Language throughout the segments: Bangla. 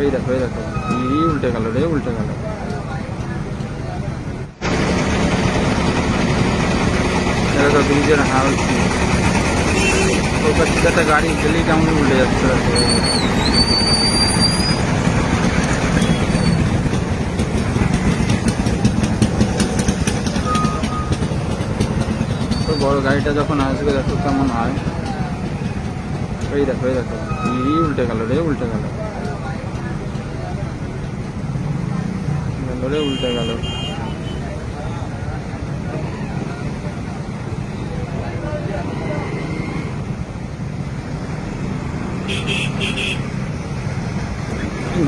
এই দেখো এই দেখো ই উল্টে গেল রে উল্টে গেল দেখো ব্রিজের হাল কি ওই পাশে একটা গাড়ি গেলেই কেমন উল্টে যাচ্ছে দেখো। তো বড় গাড়িটা যখন আসবে দেখো কেমন হয় এই দেখো এই দেখো ই উল্টে গেল রে উল্টে গেল গেল রে উল্টে গেল।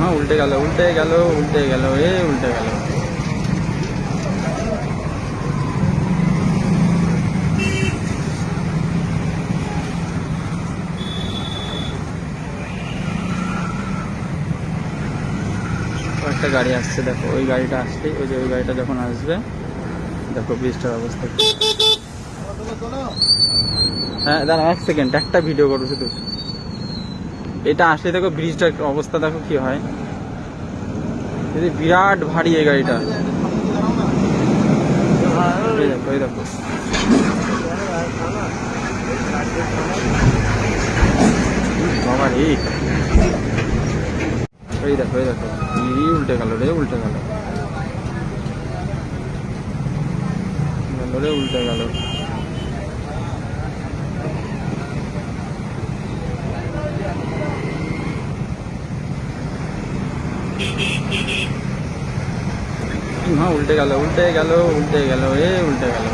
হ্যাঁ উল্টে গেল উল্টে গেল উল্টে গেল এ উল্টে গেল। একটা গাড়ি আসছে, দেখো, ওই গাড়িটা আসছে ওই যে ওই গাড়িটা যখন আসবে, দেখো ব্রিজটার অবস্থা হ্যাঁ দাঁড়া, এক সেকেন্ড, একটা ভিডিও করো শুধু। এটা আসলে দেখো ব্রিজটার অবস্থা, দেখো কি হয়। যদি বিরাট ভারী এই গাড়িটা। দেখো, এই দেখো। বাবা রে এই দেখো এই দেখো। ই উল্টে গেল রে, উল্টে গেল রে, উল্টে গেল। হ্যাঁ উল্টে গেল উল্টে গেল উল্টে গেল, এ উল্টে গেল।